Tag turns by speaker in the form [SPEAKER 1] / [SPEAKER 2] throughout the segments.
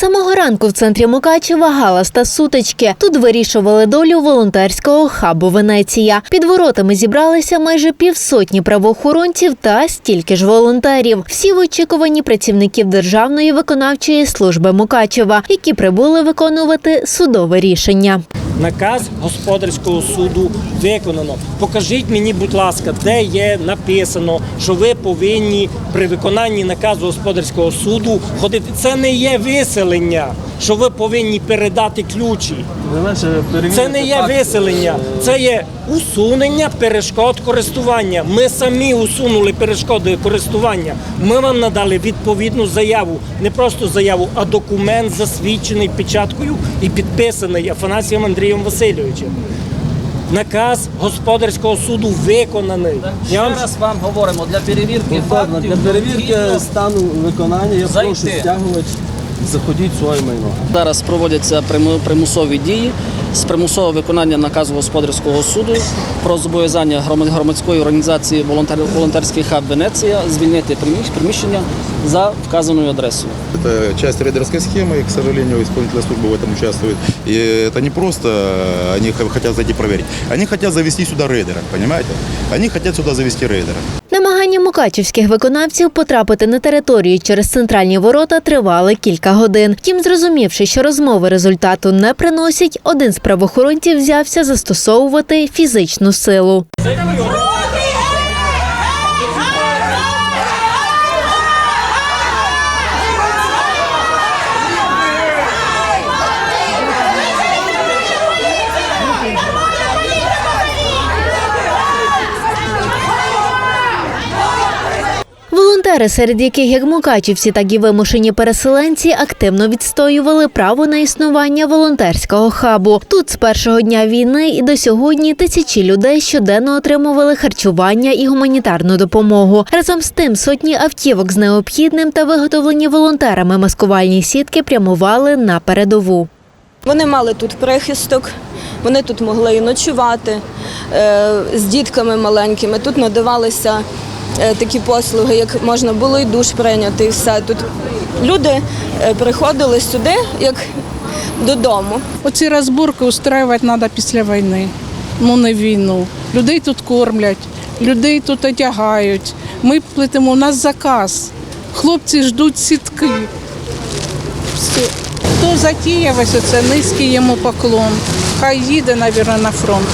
[SPEAKER 1] самого ранку в центрі Мукачева галас та сутички. Тут вирішували долю волонтерського хабу Венеція. Під воротами зібралися майже півсотні правоохоронців та стільки ж волонтерів. Всі в очікуванні працівників Державної виконавчої служби Мукачева, які прибули виконувати судове рішення.
[SPEAKER 2] Наказ господарського суду виконано. Покажіть мені, будь ласка, де є написано, що ви повинні при виконанні наказу господарського суду ходити. Це не є виселення, що ви повинні передати ключі. Це не є виселення, це є усунення перешкод користування. Ми самі усунули перешкоди користування. Ми вам надали відповідну заяву, не просто заяву, а документ засвідчений печаткою і підписаний Афанасієм Андрієм Васильовичем. Наказ господарського суду виконаний.
[SPEAKER 3] Ще
[SPEAKER 2] Я вам
[SPEAKER 3] раз вам говоримо для перевірки
[SPEAKER 4] Ладно,
[SPEAKER 3] фактів.
[SPEAKER 4] для перевірки стану виконання я
[SPEAKER 3] зайти.
[SPEAKER 4] прошу стягувач заходіть своє майно.
[SPEAKER 3] Зараз проводяться приму- примусові дії з примусового виконання наказу господарського суду про зобов'язання громадської організації «Волонтер- волонтерський хаб Венеція звільнити приміщення за вказаною адресою
[SPEAKER 5] Это часть рейдерской схемы, и, к сожалению, исполнительная служба в этом участвует. И это не просто э, они х- хотят зайти проверить. Они хотят завести сюда рейдера, понимаете? Они хотят сюда завести рейдера.
[SPEAKER 1] Намагання мукачівських виконавців потрапити на територію через центральні ворота тривали кілька годин. Втім, зрозумівши, що розмови результату не приносять, один з правоохоронців взявся застосовувати фізичну силу. Волонтери, серед яких як мукачівці, так і вимушені переселенці, активно відстоювали право на існування волонтерського хабу. Тут з першого дня війни і до сьогодні тисячі людей щоденно отримували харчування і гуманітарну допомогу. Разом з тим сотні автівок з необхідним та виготовлені волонтерами маскувальні сітки прямували на передову.
[SPEAKER 6] Вони мали тут прихисток, вони тут могли і ночувати е, з дітками маленькими. Тут надавалися такі послуги, як можна було і душ прийняти, і все. Тут люди е, приходили сюди як додому.
[SPEAKER 7] Оці розборки устраювати треба після війни, ну не війну. Людей тут кормлять, людей тут одягають. Ми плетемо, у нас заказ. Хлопці ждуть сітки. Все. Хто ось це, низький йому поклон. Хай їде, мабуть, на фронт.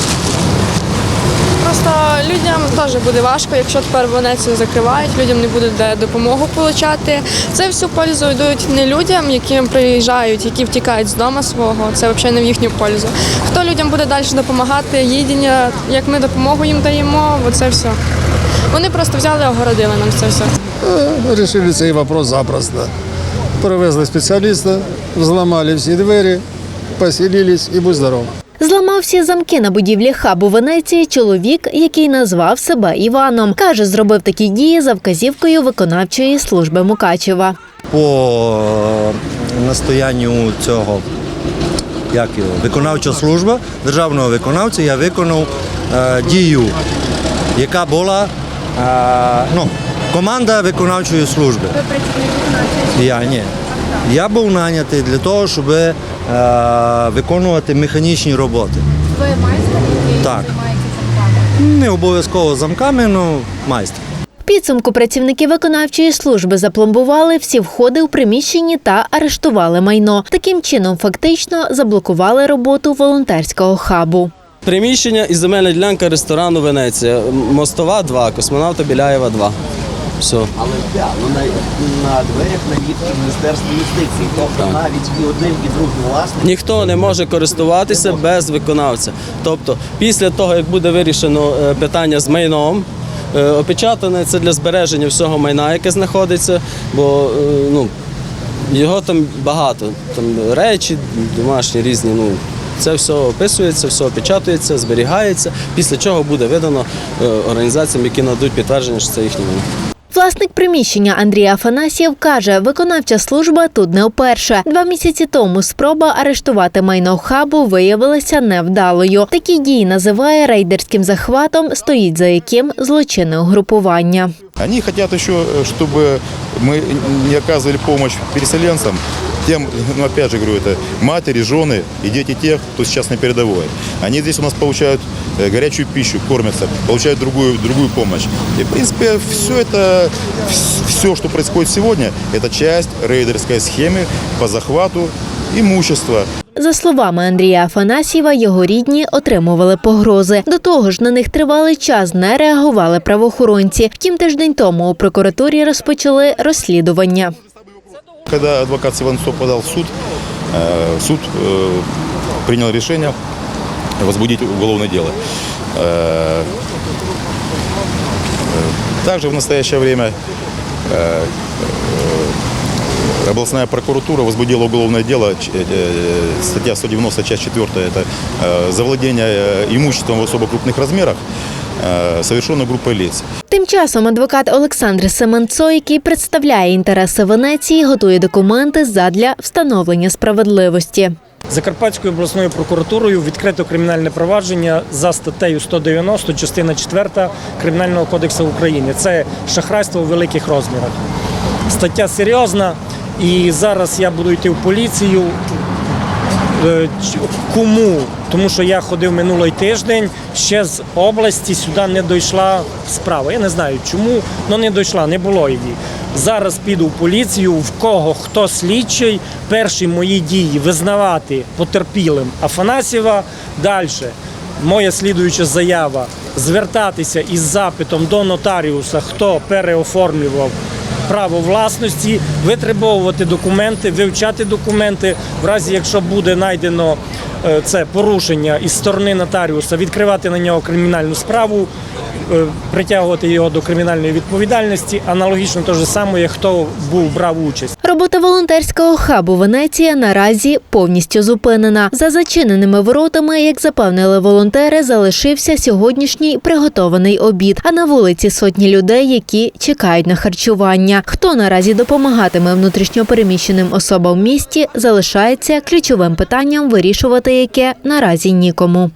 [SPEAKER 8] Просто людям теж буде важко, якщо тепер Венецію закривають, людям не буде де допомогу отримати. Це всю пользу йдуть не людям, які приїжджають, які втікають з дому свого. Це взагалі не в їхню пользу. Хто людям буде далі допомагати, їдення, як ми допомогу їм даємо, оце все. Вони просто взяли і огородили нам це все.
[SPEAKER 9] Э, Решили цей вопрос запросто. Привезли спеціаліста, зламали всі двері, поселились і будь здоров.
[SPEAKER 1] Зламав всі замки на будівлі хабу Венеції чоловік, який назвав себе Іваном. Каже, зробив такі дії за вказівкою виконавчої служби Мукачева.
[SPEAKER 10] по настоянню цього як його, виконавча служба державного виконавця я виконав е, дію, яка була е, ну, команда виконавчої служби. Ви працівник виконавчої Я ні. Я був нанятий для того, щоб е, виконувати механічні роботи. Ви майстер, який так. займається замками? Не обов'язково замками, але майстер.
[SPEAKER 1] Підсумку працівники виконавчої служби запломбували всі входи у приміщенні та арештували майно. Таким чином, фактично заблокували роботу волонтерського хабу.
[SPEAKER 4] Приміщення і земельна ділянка ресторану Венеція. Мостова 2, космонавта Біляєва 2. Все.
[SPEAKER 11] Але да, ну, на, на дверях навіть Міністерство юстиції. Тобто навіть і один, і другий власник.
[SPEAKER 4] Ніхто не може користуватися без виконавця. Тобто, після того, як буде вирішено е, питання з майном, е, опечатане це для збереження всього майна, яке знаходиться, бо е, ну, його там багато. Там речі, домашні різні. Ну, це все описується, все опечатується, зберігається, після чого буде видано організаціям, які нададуть підтвердження, що це їхнє.
[SPEAKER 1] Власник приміщення Андрій Афанасьєв каже, виконавча служба тут не вперше. Два місяці тому спроба арештувати майно хабу виявилася невдалою. Такі дії називає рейдерським захватом, стоїть за яким злочинне угрупування.
[SPEAKER 5] Они хотят еще, э, чтобы мы не оказывали помощь переселенцам, тем, ну опять же говорю, это матери, жены и дети тех, кто сейчас на передовой. Они здесь у нас получают э, горячую пищу, кормятся, получают другую, другую помощь. И, в принципе, все это, все, что происходит сегодня, это часть рейдерской схемы по захвату имущества.
[SPEAKER 1] За словами Андрія Афанасьєва, його рідні отримували погрози. До того ж, на них тривалий час не реагували правоохоронці. Втім, тиждень тому у прокуратурі розпочали розслідування.
[SPEAKER 5] Когда адвокат Сиванцов подал в суд, э, суд э, принял решение возбудить уголовное дело. Э, Также в настоящее время областная прокуратура возбудила уголовное дело, статья 190, часть 4, это завладение имуществом в особо крупных размерах, э, совершенное группой лиц.
[SPEAKER 1] Тим часом адвокат Олександр Семенцо, який представляє інтереси Венеції, готує документи задля встановлення справедливості.
[SPEAKER 2] Закарпатською обласною прокуратурою відкрито кримінальне провадження за статтею 190, частина 4 Кримінального кодексу України. Це шахрайство у великих розмірах. Стаття серйозна, і зараз я буду йти в поліцію. Е, Кому? Тому що я ходив минулий тиждень, ще з області сюди не дійшла справа. Я не знаю чому, але не дійшла, не було її. Зараз піду в поліцію, в кого хто слідчий, перші мої дії визнавати потерпілим Афанасьєва. Далі моя слідуюча заява звертатися із запитом до нотаріуса, хто переоформлював право власності, витребовувати документи, вивчати документи. В разі, якщо буде знайдено е, це порушення із сторони нотаріуса, відкривати на нього кримінальну справу, е, притягувати його до кримінальної відповідальності. Аналогічно те ж саме, як хто був брав участь.
[SPEAKER 1] Робота волонтерського хабу Венеція наразі повністю зупинена. За зачиненими воротами, як запевнили волонтери, залишився сьогоднішній приготований обід. А на вулиці сотні людей, які чекають на харчування. Хто наразі допомагатиме внутрішньопереміщеним особам в місті, залишається ключовим питанням, вирішувати яке наразі нікому.